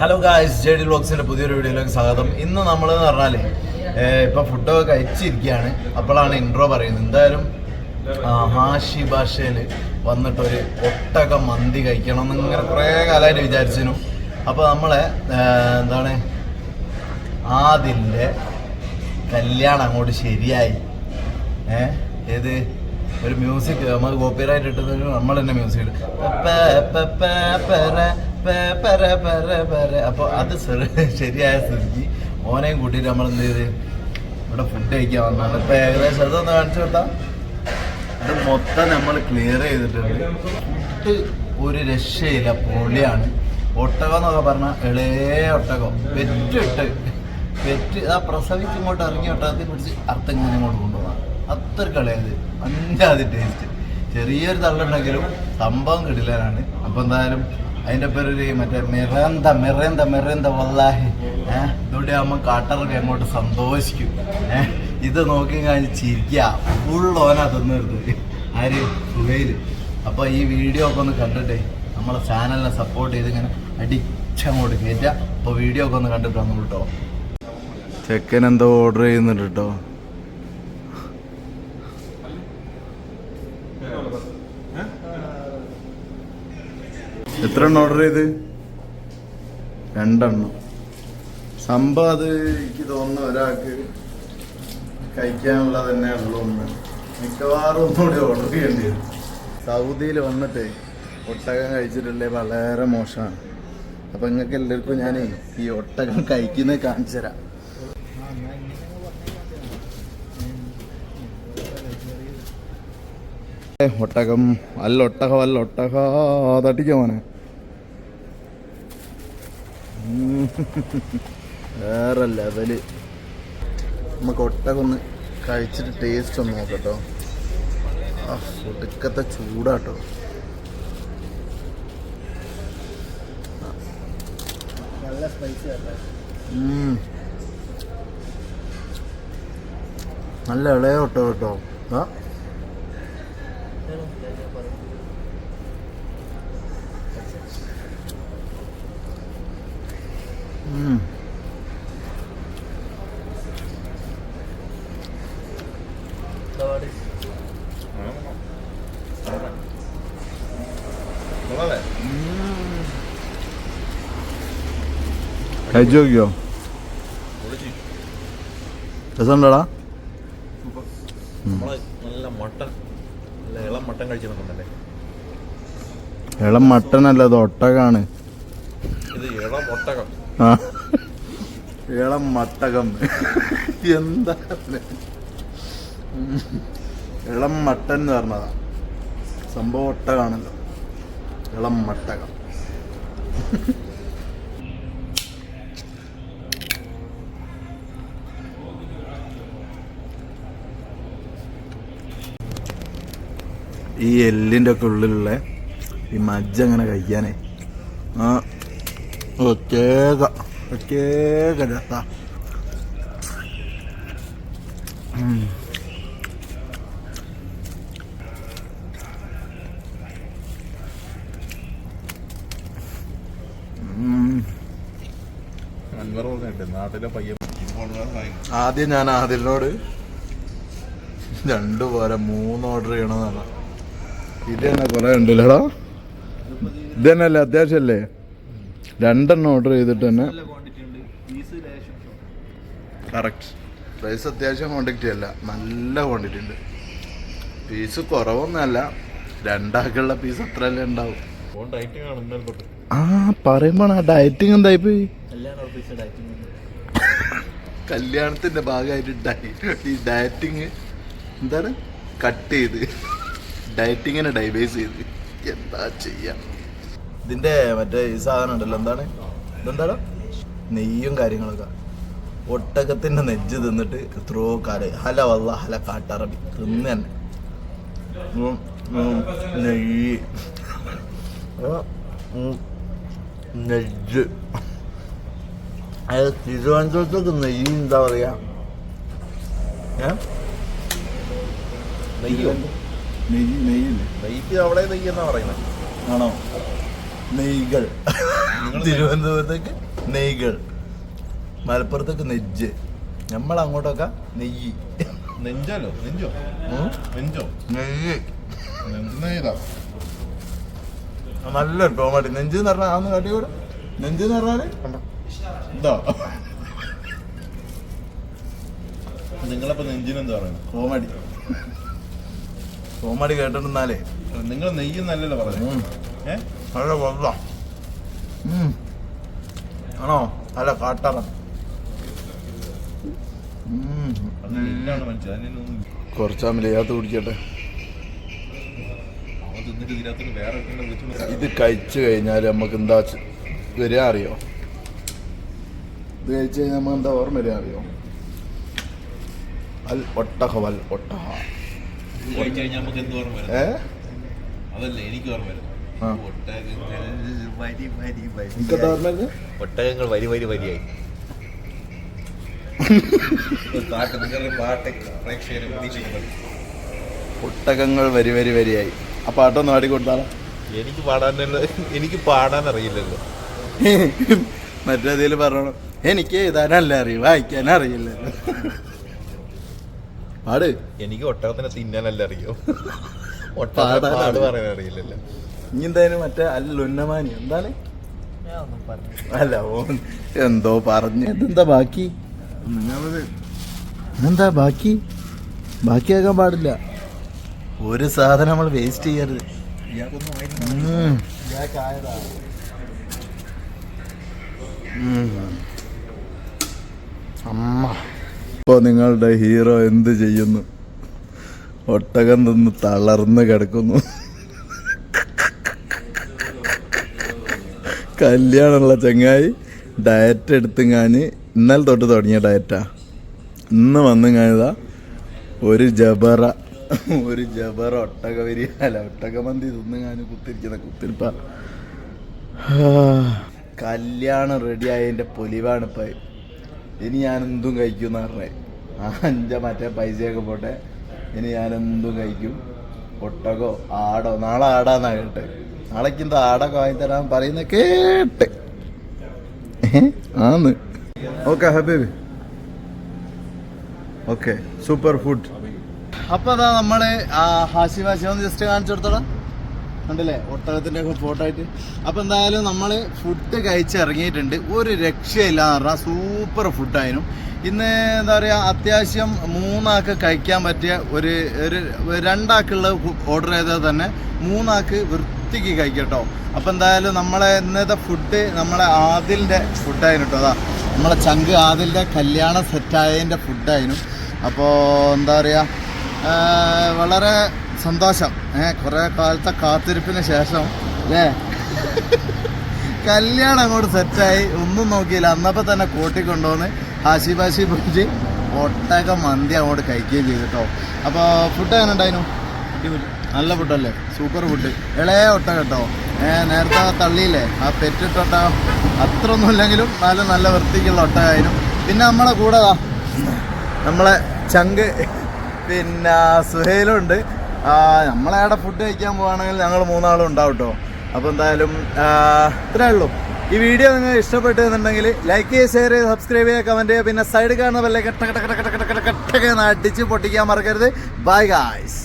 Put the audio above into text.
Hello guys J D വ്ളോഗ്സിന്റെ പുതിയൊരു വീഡിയോയിലേക്ക് സ്വാഗതം. ഇന്ന് നമ്മളെന്ന് പറഞ്ഞാൽ ഇപ്പം ഫുഡൊക്കെ കഴിച്ചിരിക്കുകയാണ് അപ്പോഴാണ് ഇൻട്രോ പറയുന്നത്. എന്തായാലും ഹാഷി ഭാഷയിൽ വന്നിട്ടൊരു ഒട്ടക മന്തി കഴിക്കണം എന്നിങ്ങനെ കുറേ കാലമായിട്ട് വിചാരിച്ചിരുന്നു അപ്പോൾ നമ്മളെ എന്താണ് ആദിന്റെ കല്യാണം അങ്ങോട്ട് ശരിയായി. ഏ ഏത്? ഒരു മ്യൂസിക് നമ്മൾ കോപ്പിറൈറ്റ് ഇട്ടത് നമ്മൾ തന്നെ മ്യൂസിക് ഇടും അപ്പോൾ അത് ശരി- ശരിയായ സ്ഥിതിക്ക് ഓനെയും കൂട്ടിയിട്ട് നമ്മൾ എന്ത് ചെയ്ത്? ഇവിടെ ഫുഡ് കഴിക്കാൻ വന്നാണ്. ഇപ്പൊ ഏകദേശം അതൊന്ന് കാണിച്ചു കൊടുത്താ. ഇത് മൊത്തം നമ്മൾ ക്ലിയർ ചെയ്തിട്ടുണ്ട്. ഫുഡ് ഒരു രക്ഷയില്ല. പൊളിയാണ്. ഒട്ടകം എന്നൊക്കെ പറഞ്ഞാൽ ഇളയ ഒട്ടകം. പെറ്റിട്ട് പെറ്റ് ആ പ്രസവിച്ച് ഇങ്ങോട്ട് ഇറങ്ങി ഒട്ടകത്തിൽ പിടിച്ച് അർത്ഥം ഇങ്ങനെ ഇങ്ങോട്ട് കൊണ്ടുപോകാം. അത്ര കളയത് അഞ്ചാതി ടേസ്റ്റ് ചെറിയൊരു തള്ളുണ്ടെങ്കിലും സംഭവം കിട്ടില്ലാനാണ് അപ്പോൾ എന്തായാലും അതിന്റെ പേരൊരു മറ്റേ മിറന്ത മിറന്ത മിറന്ത വല്ലാഹി. ഏഹ് ഇതോടെ ആകുമ്പോൾ കാട്ടറൊക്കെ അങ്ങോട്ട് സന്തോഷിക്കും. ഏഹ് ഇത് നോക്കി കഴിഞ്ഞ് ചിരിക്കുക ഫുൾ ഓനാ തിന്നിരുന്നത് ആര്? സുഹൈൽ അപ്പോൾ ഈ വീഡിയോ ഒക്കെ ഒന്ന് കണ്ടിട്ടേ നമ്മളെ ചാനലിനെ സപ്പോർട്ട് ചെയ്ത് ഇങ്ങനെ അടിച്ചങ്ങോട്ട് കയറ്റുക അപ്പോൾ വീഡിയോ ഒക്കെ ഒന്ന് കണ്ടിട്ട് വന്നു കേട്ടോ ചെക്കൻ എന്തോ ഓർഡർ ചെയ്യുന്നുണ്ട് കേട്ടോ എത്ര എണ്ണം ഓർഡർ ചെയ്ത്? രണ്ടെണ്ണം. സംഭവം അത് എനിക്ക് തോന്നുന്ന ഒരാൾക്ക് കഴിക്കാനുള്ള തന്നെ ഉള്ളൂ ഒന്ന് മിക്കവാറും ഒന്നുകൂടി ഓർഡർ ചെയ്യേണ്ടി വരും. സൗദിയിൽ വന്നിട്ട് ഒട്ടകം കഴിച്ചിട്ടുള്ളേ വളരെ മോശമാണ്. അപ്പം നിങ്ങൾക്ക് എല്ലാവർക്കും ഞാൻ ഈ ഒട്ടകം കഴിക്കുന്നത് കാണിച്ചു തരാം. ഒട്ടകം അല്ല ഒട്ടകം അല്ല ഒട്ടക തട്ടിക്കോ മോനെ. വേറെ ലെവൽ നമുക്ക് ഒട്ടകം ഒന്ന് കഴിച്ചിട്ട് ടേസ്റ്റ് ഒന്ന് നോക്കട്ടോ ആ ഒടുക്കത്തെ ചൂടാട്ടോ നല്ല സ്പൈസി. നല്ല ഇളയ ഒട്ടകം കേട്ടോ ആ. കഴിച്ചു നോക്കിയോ രസമുണ്ടോടാ. നല്ല മട്ടൻ ഇളം മട്ടൻ കഴിച്ചിട്ടുണ്ടല്ലേ? ഇളം മട്ടനല്ല അത് ഒട്ടകാണ്. ഇത് ഇളം ഒട്ടകം. ആ. ഇളം മട്ടകം. എന്താ. ഇളം മട്ടൻ എന്ന് പറഞ്ഞതാ. സംഭവം ഒട്ടകാണല്ലോ. ഇളം മട്ടകം. ഈ എല്ലിന്റെ ഒക്കെ ഉള്ളിലുള്ള ഈ മജ്ജ അങ്ങനെ കഴിക്കാനേ ആ പ്രത്യേക പ്രത്യേക രസ. ആദ്യം ഞാൻ ആദിലിനോട് രണ്ടു പോലെ മൂന്ന് ഓർഡർ ചെയ്യണമെന്നാണ് ഇത് തന്നെ കുറെ ഉണ്ടല്ലോടാ? ഇത് തന്നെ അല്ലേ അത്യാവശ്യമല്ലേ രണ്ടെണ്ണം ഓർഡർ ചെയ്തിട്ട് തന്നെ കറക്റ്റ് പ്രൈസ് അത്യാവശ്യം ക്വാണ്ടിറ്റി അല്ല. നല്ല ക്വാണ്ടിറ്റി ഉണ്ട്. പീസ് കുറവൊന്നുമല്ല രണ്ടാക്കുള്ള പീസ് അത്ര അല്ലേ ഉണ്ടാവും ആ പറയുമ്പോൾ ആ ഡയറ്റിങ് എന്തായി പോയി കല്യാണത്തിന്റെ ഭാഗമായിട്ട് ഈ ഡയറ്റിങ് എന്താണ്? കട്ട് ചെയ്ത്. ഡയറ്റിങ്ങിനെ ഡൈവേഴ്സ് ചെയ്ത്. എന്താ ചെയ്യാ? ഇതിന്റെ മറ്റേ ഈ സാധനം ഉണ്ടല്ലോ എന്താണ്? ഇതെന്താണ് നെയ്യും കാര്യങ്ങളൊക്കെ. ഒട്ടകത്തിന്റെ നെജ്ജ് തിന്നിട്ട് എത്രയോ കാലം. ഹല വല്ല ഹല കാട്ടറബി. തിന്ന് തന്നെ. നെയ്യ്. നെജ്ജ് അതായത് തിരുവനന്തപുരത്തൊക്കെ നെയ്യ് എന്താ പറയാ? ഏ? നെയ്യോ? നെയ്യ് നെയ്യില്ലേ? നെയ്ക്ക് അവിടെ നെയ്യ് എന്നാ പറയുന്നത് ആണോ? നെയ്കൾ. തിരുവനന്തപുരത്തേക്ക് നെയ്കൾ. മലപ്പുറത്തേക്ക് നെജ്ജ്. നമ്മൾ അങ്ങോട്ടൊക്കെ നെയ്യ്. നെഞ്ചാലോ നെഞ്ചോ? നെഞ്ചോ? നെയ്യ്. നെയ്താ? നല്ലൊരു കോമഡി നെഞ്ച് എന്ന് പറഞ്ഞാൽ ആന്ന് കാട്ടി കൂടെ നെഞ്ച് എന്ന് പറഞ്ഞാൽ? എന്താ നിങ്ങളപ്പോ നെഞ്ചിനെന്താ പറയുന്നത് കോമഡി കോമഡി കേട്ടിട്ടുന്നാലേ നിങ്ങൾ നെയ്യെന്നല്ലല്ലോ പറഞ്ഞത് പറഞ്ഞു ഏ? നല്ല കൊള്ള ആണോ? നല്ല കാട്ടറ കുറച്ചാമില്ലാത്ത കുടിക്കട്ടെ. ഇത് കഴിച്ചു കഴിഞ്ഞാൽ നമുക്ക് എന്താ വരിക അറിയോ? ഇത് കഴിച്ചു കഴിഞ്ഞാൽ നമുക്ക് എന്താ ഓർമ്മ വരിക അറിയോ? അൽ ഒട്ടഹ വൽ ഒട്ടഹ. കഴിഞ്ഞാൽ നമുക്ക് എന്ത് ഓർമ്മ വരും ഏ? അതല്ലേ എനിക്ക് ഓർമ്മ വരും ആ. ഒട്ടകങ്ങൾ. വരി വരി വരി. എനിക്കെന്താ ഓർമ്മ വരുന്നത്? ഒട്ടകങ്ങൾ വരി വരി വരിയായി. ഒട്ടകങ്ങൾ വരി വരി വരിയായി. ആ പാട്ടൊന്ന് പാടി കൊടുത്താലോ? എനിക്ക് പാടാനല്ല എനിക്ക് പാടാൻ അറിയില്ലല്ലോ. മറ്റേതിൽ പറഞ്ഞോളൂ. എനിക്ക് എഴുതാനല്ല അറിയും വായിക്കാൻ അറിയില്ല പാട്. എനിക്ക് ഒട്ടകത്തിനെ തിന്നാനല്ല അറിയോ? ഒട്ടകം പാടാൻ പാട്. പറയാൻ അറിയില്ലല്ലോ. ഇനി എന്തായാലും മറ്റേ അല്ലുന്നമാനി എന്താണ്? ഞാൻ ഒന്നും പറഞ്ഞു അല്ല ഓ എന്തോ പറഞ്ഞു. എന്താ ബാക്കി? എന്താ ബാക്കി? ബാക്കിയാക്കാൻ പാടില്ല. ഒരു സാധനം നമ്മൾ വേസ്റ്റ് ചെയ്യരുത്. അമ്മ. ഇപ്പൊ നിങ്ങളുടെ ഹീറോ എന്ത് ചെയ്യുന്നു? ഒട്ടകം നിന്ന് തളർന്ന് കിടക്കുന്നു. കല്യാണമുള്ള ചങ്ങായി ഡയറ്റ് എടുത്തുങ്ങാന് ഇന്നലെ തൊട്ട് തുടങ്ങിയ ഡയറ്റാ ഇന്ന് വന്നു കഴിഞ്ഞതാ ഒരു ജബറ ഒരു ജബറ ഒട്ടക വരികയല്ല അല്ല ഒട്ടക മന്തി തിന്നുങ്ങാന് കുത്തിരിക്കുന്ന കുത്തിരിപ്പ. കല്യാണം റെഡിയായതിന്റെ പൊലിവാണ് ഇപ്പൊ. ഇനി ഞാൻ എന്തും കഴിക്കുമെന്ന് പറഞ്ഞേ. അഞ്ച മറ്റേ പൈസയൊക്കെ പോട്ടെ. ഇനി ഞാൻ എന്തും കഴിക്കും? ഒട്ടകോ ആടോ നാളെ ആടാന്നാ കേട്ടെ. നാളേക്ക് എന്താ ആടൊക്കെ വാങ്ങിത്തരാൻ പറയുന്ന കേട്ട്. ആന്ന്. Okay Habib. Okay super food. അപ്പൊ അതാ നമ്മൾ ഹാസി വാശി ഒന്ന് ജസ്റ്റ് കാണിച്ചു കൊടുത്തോളാം. കണ്ടില്ലേ? ഒട്ടകത്തിന്റെ ഒക്കെ ഫോട്ടോ ആയിട്ട്. അപ്പോൾ എന്തായാലും നമ്മൾ ഫുഡ് കഴിച്ച് ഇറങ്ങിയിട്ടുണ്ട് ഒരു രക്ഷയില്ല പറഞ്ഞാൽ സൂപ്പർ ഫുഡായിരുന്നു ഇന്ന് എന്താ പറയാ അത്യാവശ്യം മൂന്നാൾക്ക് കഴിക്കാൻ പറ്റിയ ഒരു ഒരു രണ്ടാക്കുള്ള ഓർഡർ ചെയ്താൽ തന്നെ മൂന്നാൾക്ക് വൃത്തിക്ക് കഴിക്കട്ടോ അപ്പോൾ എന്തായാലും നമ്മളെ ഇന്നത്തെ ഫുഡ് നമ്മളെ ആദിലിന്റെ ഫുഡായിരുന്നു കേട്ടോ അതാ നമ്മളെ ചങ്ക് ആദിലിന്റെ കല്യാണ സെറ്റായതിന്റെ ഫുഡായിരുന്നു അപ്പോൾ എന്താ പറയാ വളരെ സന്തോഷം. ഏഹ് കുറേ കാലത്തെ കാത്തിരിപ്പിന് ശേഷം അല്ലേ കല്യാണം അങ്ങോട്ട് സെറ്റായി. ഒന്നും നോക്കിയില്ല. അന്നപ്പോൾ തന്നെ കോട്ടി കൊണ്ടുവന്ന് ബാഷി പോയിട്ട് ഒട്ടക മന്തി അങ്ങോട്ട് കഴിക്കുകയും ചെയ്തു കേട്ടോ അപ്പോൾ ഫുഡ് എങ്ങനെ ഉണ്ടായിരുന്നു? നല്ല ഫുഡല്ലേ സൂപ്പർ ഫുഡ് ഇളയ ഒട്ടക കേട്ടോ ഏഹ് നേരത്തെ തള്ളിയില്ലേ? ആ പെറ്റിട്ടൊട്ട അത്ര ഒന്നും ഇല്ലെങ്കിലും നല്ല നല്ല വൃത്തിക്കുള്ള ഒട്ടകായിരുന്നു. പിന്നെ നമ്മളെ കൂടെ നമ്മളെ ചങ്ക് പിന്നെ സുഹേലുണ്ട് നമ്മളവിടെ ഫുഡ് കഴിക്കാൻ പോവാണെങ്കിൽ ഞങ്ങൾ മൂന്നാളും ഉണ്ടാവും കേട്ടോ അപ്പോൾ എന്തായാലും ഇത്രേ ഉള്ളൂ ഈ വീഡിയോ നിങ്ങൾ ഇഷ്ടപ്പെട്ടെന്നുണ്ടെങ്കിൽ ലൈക്ക് ചെയ്യുക ഷെയർ ചെയ്യുക സബ്സ്ക്രൈബ് ചെയ്യുക കമന്റ് ചെയ്യുക പിന്നെ സൈഡ് കാണുന്ന വല്ല കെട്ടക്കെട്ടക്കെട്ടക്കെട്ടക്കെട്ടക്കെട്ടക്കെട്ടക്കെ കട്ട കട്ട കട്ട കട്ട കട്ട കട്ട അടിച്ച് പൊട്ടിക്കാൻ മറക്കരുത് ബൈ ഗായ്സ്